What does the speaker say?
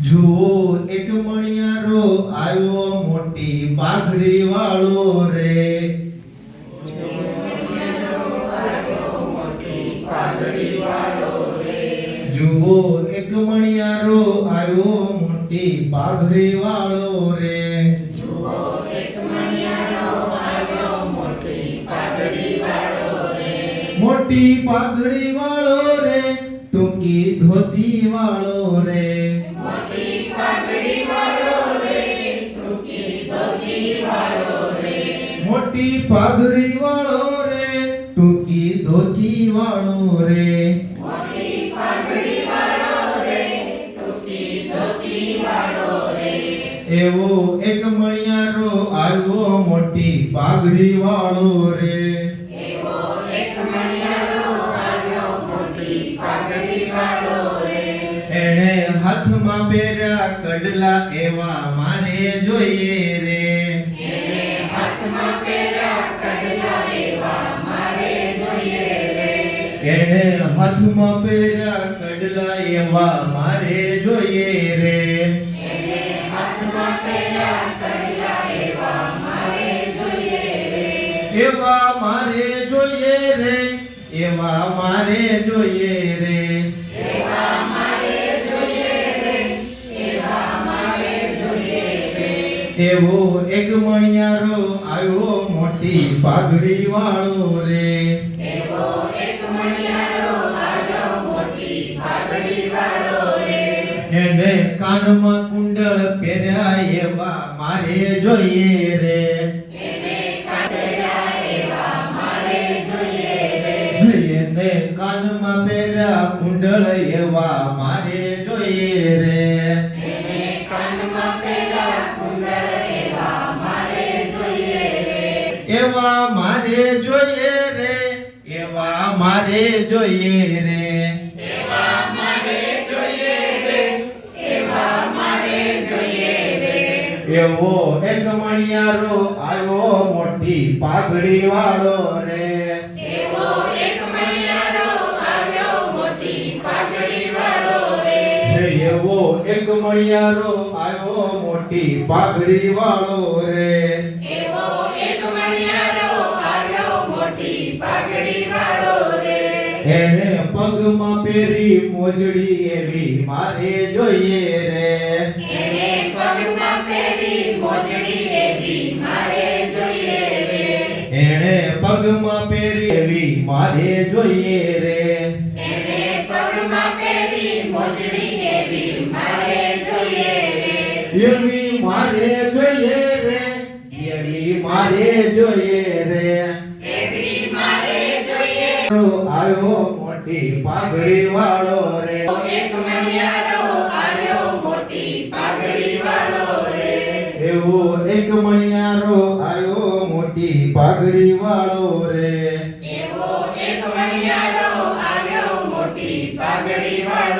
જુઓ એક મણિયારો આવ્યો મોટી પાઘડી વાળો રે. જુઓ એક મણિયારો આવ્યો મોટી પાઘડી વાળો રે. મોટી પાઘડી વાળો રે, ટૂંકી ધોતી વાળો રે. મોટી પાઘડી વાળો રે ટૂંકી ધોતી વાળો રે. એવો એક મણિયારો આવ્યો મોટી પાઘડી વાળો રે. એણે હાથમાં પહેર્યા કડલા એવા મારે જોઈએ રે. હાથમાં પેરા કડલા એવા મારે જોઈએ રે. એવા મારે જોઈએ રે, એવા મારે જોઈએ રે. એવો એક મણિયારો આવ્યો મોટી પાઘડી વાળો રે. કાનમાં કુંડળ પહેર્યા એવા મારે જોઈએ રે એને કાનમાં પહેર્યા કુંડળ એવા મારે જોઈએ રે એવા મારે જોઈએ રે એવા મારે જોઈએ રે એવો એક મણિયારો આવ્યો મોટી પાઘડી વાળો રે. હે એવો એક મણિયારો આવ્યો મોટી પાઘડી વાળો રે. એને પગમાં પહેરી મોજડી એવી મારે જોઈએ રે. એણે પગમાં પહેરી એવી મારે જોઈએ એવી મારે જોઈએ રે. એવી મારે જોઈએ રે. આવ્યો મોટી પાઘડી વાળો રે. એવો એક મણિયારો આવ્યો મોટી પાઘડી વાળો રે. એવો એક મણિયારો આવ્યો મોટી પાઘડી વાળો